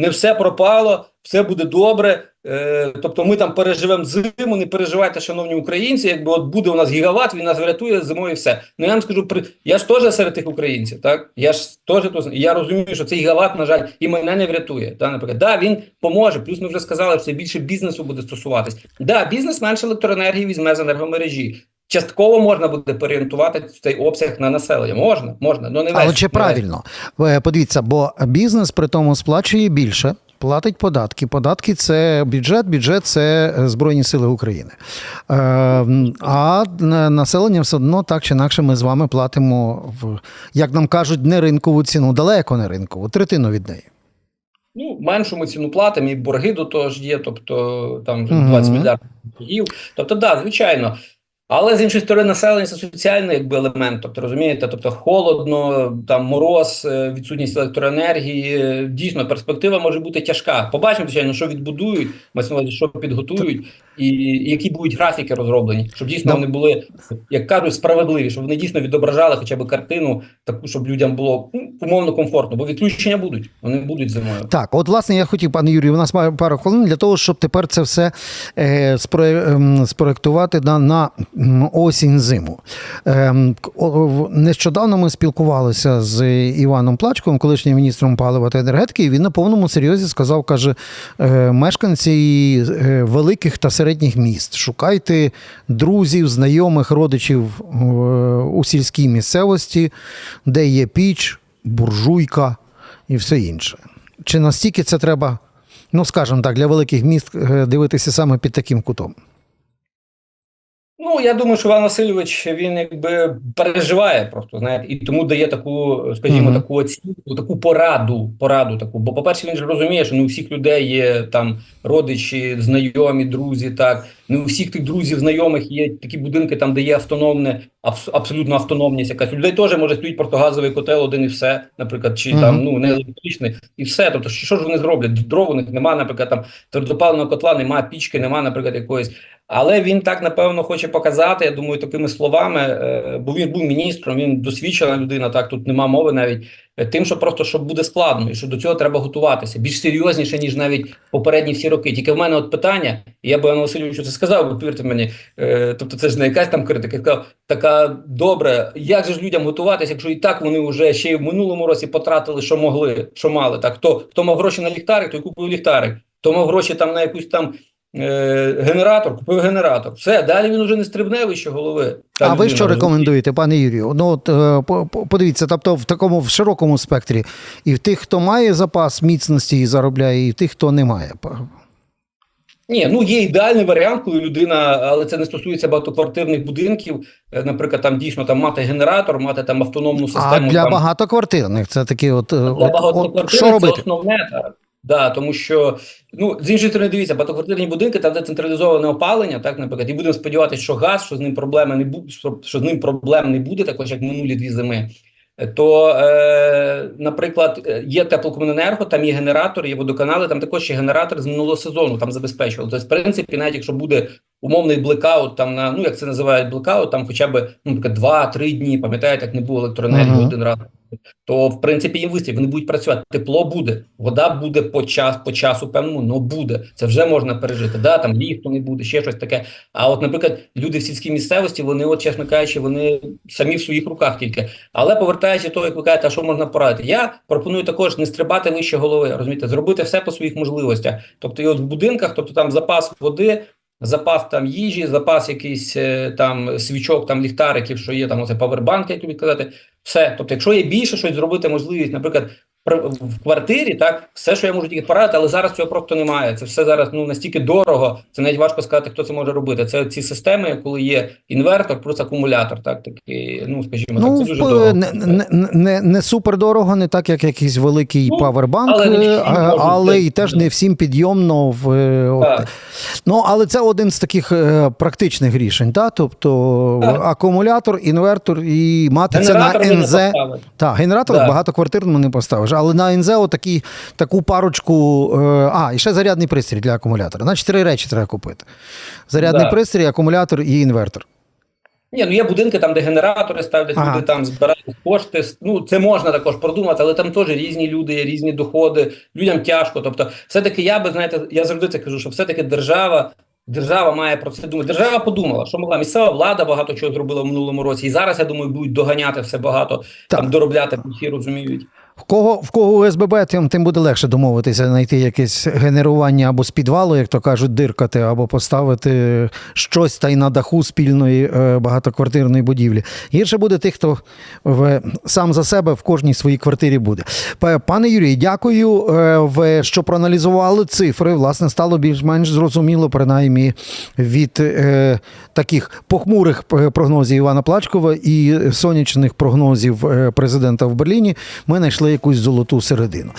не все пропало, все буде добре. Е, тобто ми там переживемо зиму, не переживайте, шановні українці. Якби от буде у нас гігават, він нас врятує зимою. і Все. Ну я вам скажу, я ж теж серед тих українців, так я ж теж я розумію, що цей гігават, на жаль, і мене не врятує. Та наприклад, да, він поможе. Плюс ми вже сказали, що це більше бізнесу буде стосуватись. Да, бізнес менше електроенергії візьме з енергомережі. Частково можна буде переорієнтувати цей обсяг на населення. Можна, можна, ну не Але весь. чи не правильно? Е, Подивіться, бо бізнес при тому сплачує більше, платить податки. Податки це бюджет, бюджет це е, Збройні Сили України. Е, А населення все одно так чи інакше ми з вами платимо в, як нам кажуть, не ринкову ціну, далеко не ринкову, третину від неї. Ну, меншу ми ціну платимо, і борги до того ж є, тобто там вже Мгм. 20 мільярдів боргів. Тобто, да, звичайно. Але з іншої сторони, населення це соціальний якби елемент. Тобто, розумієте, тобто холодно, там мороз, е, відсутність електроенергії. е, Дійсно, перспектива може бути тяжка. Побачимо, звичайно, що відбудують, мається що підготують, і, які будуть графіки розроблені, щоб дійсно вони були, як кажуть, справедливі, щоб вони дійсно відображали хоча б картину, таку, щоб людям було ну, умовно комфортно, бо відключення будуть, вони будуть зимою. Так, от власне я хотів, пане Юрію, у нас має пару хвилин для того, щоб тепер це все е, спро- ем, спроектувати на, на осінь зиму. В- нещодавно ми спілкувалися з Іваном Плачковим, колишнім міністром палива та енергетики. І він на повному серйозі сказав: каже: е, мешканці е, великих та середніх міст, шукайте друзів, знайомих, родичів е, у сільській місцевості, де є піч, буржуйка і все інше. Чи настільки це треба, ну скажімо так, для великих міст е, дивитися саме під таким кутом? Ну, я думаю, що Іван Васильович він якби переживає просто, знаєте, і тому дає таку, скажімо, Мгм. таку оцінку, таку пораду, пораду таку. Бо, по-перше, він ж розуміє, що не у всіх людей є там родичі, знайомі, друзі. Так не у всіх тих друзів, знайомих є такі будинки, там де є автономне, абс- абсолютно автономність. Якась у людей теж може стоїть просто газовий котел, один і все, наприклад, чи Мгм. там ну не електричний, і все. Тобто, що ж вони зроблять? Дров у них немає, наприклад, там твердопаливного котла, немає пічки, немає, наприклад, якоїсь. Але він так напевно хоче показати, я думаю, такими словами, е, бо він був міністром, він досвідчена людина. Так тут нема мови навіть е, тим, що просто що буде складно, і що до цього треба готуватися більш серйозніше ніж навіть попередні всі роки. Тільки в мене от питання, і я би Васильовичу це сказав, бо повірте мені, е, тобто це ж не якась там критика. Я сказав, така добре, як же ж людям готуватися, якщо і так вони вже ще й в минулому році потратили, що могли, що мали. Так хто хто мав гроші на ліхтарик, той купив ліхтарик. Хто мав гроші там на якусь там генератор, купив генератор. Все, далі він уже не стрибне вище голови. Та а ви що розумієте? рекомендуєте, пане Юрію? Ну от е, по- по- подивіться, тобто в такому в широкому спектрі, і в тих, хто має запас міцності і заробляє, і в тих, хто не має. Ні, ну є ідеальний варіант, коли людина, але це не стосується багатоквартирних будинків. Е, Наприклад, там дійсно там мати генератор, мати там автономну систему. А для там, багатоквартирних це такі, от, е, Для от, от що це робити? основне, так. Да, тому що ну з іншої сторони, дивіться, багатоквартирні будинки, там де централізоване опалення, так наприклад, і будемо сподіватися, що газ, що з ним проблеми не буде, що, з ним проблем не буде, також як минулі дві зими. То, е, наприклад, е, є теплокомуненерго, там є генератор, є водоканали, там також є генератор з минулого сезону, там забезпечували. Тобто, в принципі, навіть якщо буде умовний блекаут, там на ну як це називають блекаут, там хоча б ну, 2-3 дні, пам'ятаєте, як не було електроенергії Мгм. один раз то в принципі їм вистачить, вони будуть працювати. Тепло буде, вода буде по час, по часу певному, ну буде. Це вже можна пережити. Да, там ліфту не буде, ще щось таке. А от, наприклад, люди в сільській місцевості, вони, от, чесно кажучи, вони самі в своїх руках тільки. Але повертаючи до того, як ви кажете, а що можна порадити? Я пропоную також не стрибати вище голови, розумієте, зробити все по своїх можливостях. Тобто, і от в будинках, тобто там запас води. Запас там їжі, запас якийсь е, там свічок, там ліхтариків, що є там оце павербанк, як тобі казати, все. Тобто, якщо є більше щось зробити, можливість, наприклад, при- в квартирі, так все, що я можу тільки порадити, але зараз цього просто немає. Це все зараз ну настільки дорого. Це навіть важко сказати, хто це може робити. Це ці системи, коли є інвертор плюс акумулятор, так такі, ну скажімо, так, Ну, це дуже дорого. не, не, не, не супер дорого, не так, як якийсь великий Ну, павербанк, але не а- але і теж не всім підйомно в е, от. Ну, але це один з таких е, практичних рішень, та? тобто Так. акумулятор, інвертор і мати Генератор це на НЗ. Так, генератор Да. в багатоквартирному не поставиш, але на НЗ отакі, таку парочку. Е, а, і ще зарядний пристрій для акумулятора. Значить, три речі треба купити: зарядний Да. пристрій, акумулятор і інвертор. Ні, ну є будинки там, де генератори ставлять, Ага. люди там збирають кошти. Ну це можна також продумати, але там теж різні люди, різні доходи, людям тяжко. Тобто, все-таки я би знаєте, я завжди це кажу, що все-таки держава. Держава має про це думати. Держава подумала, що могла місцева влада багато чого зробила в минулому році, і зараз я думаю, будуть доганяти все багато, Так. там доробляти всі розуміють. В кого в кого ОСББ, тим, тим буде легше домовитися, знайти якесь генерування або з підвалу, як то кажуть, диркати, або поставити щось та й на даху спільної е, багатоквартирної будівлі. Гірше буде тих, хто в, сам за себе в кожній своїй квартирі буде. Пане Юрій, дякую, е, ви, що проаналізували цифри. Власне, стало більш-менш зрозуміло, принаймні від е, таких похмурих е, прогнозів Івана Плачкова і сонячних прогнозів президента в Берліні. Ми знайшли якусь золоту середину.